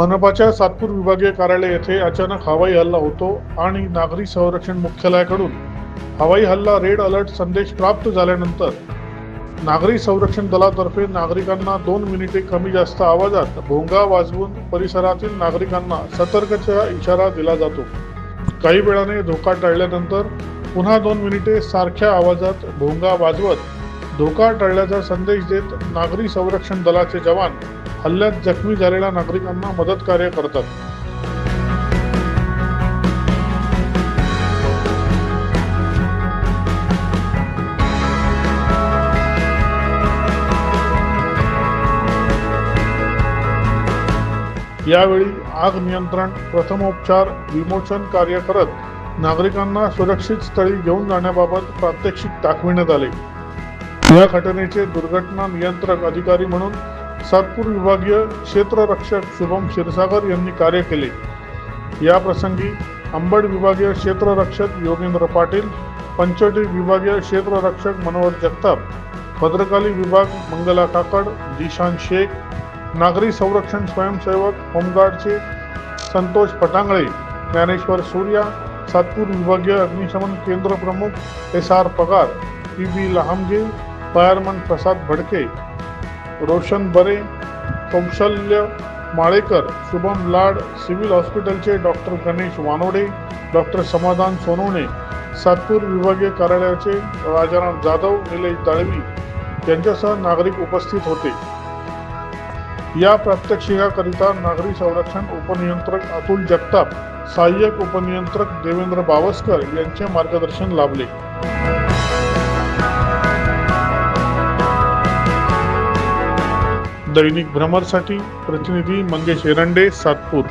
मनपाच्या सातपूर विभागीय कार्यालय येथे अचानक हवाई हल्ला होतो आणि नागरी संरक्षण मुख्यालयाकडून हवाई हल्ला रेड अलर्ट संदेश प्राप्त झाल्यानंतर नागरी संरक्षण दलातर्फे नागरिकांना दोन मिनिटे कमी जास्त आवाजात भोंगा वाजवून परिसरातील नागरिकांना सतर्कचा इशारा दिला जातो. काही वेळाने धोका टळल्यानंतर पुन्हा दोन मिनिटे सारख्या आवाजात भोंगा वाजवत धोका टळल्याचा संदेश देत नागरी संरक्षण दलाचे जवान हल्ल्यात जखमी झालेल्या नागरिकांना मदत कार्य करतात. यावेळी आग नियंत्रण प्रथमोपचार विमोचन कार्य करत नागरिकांना सुरक्षित स्थळी घेऊन जाण्याबाबत प्रात्यक्षिक दाखविण्यात आले. या घटनेचे दुर्घटना नियंत्रक अधिकारी म्हणून सातपूर विभागीय क्षेत्ररक्षक शुभम क्षीरसागर यांनी कार्य केले. या प्रसंगी अंबड विभागीय क्षेत्ररक्षक योगेंद्र पाटील पंचवटी विभागीय क्षेत्ररक्षक मनोहर जगताप भद्रकाली विभाग मंगला काकड दिशान शेख नागरी संरक्षण स्वयंसेवक होमगार्डचे संतोष पटांगळे ज्ञानेश्वर सूर्या सातपूर विभागीय अग्निशमन केंद्र प्रमुख S R Pagar P B Lahamge fireman Prasad Bhadke Roshan Bare Kaushalya Malekar Shubham Lad civil हॉस्पिटलचे डॉक्टर गणेश वानोडे डॉक्टर समाधान सोनवणे सातपूर विभागीय कार्यालयाचे राजाराम जाधव निलेश दळवी यांच्यासह नागरिक उपस्थित होते. या प्रात्यक्षिकाकरिता नागरी संरक्षण उपनियंत्रक अतुल जगताप सहाय्यक उपनियंत्रक देवेंद्र बावस्कर यांचे मार्गदर्शन लाभले. दैनिक भ्रमरसाठी प्रतिनिधी मंगेश एरंडे सातपूर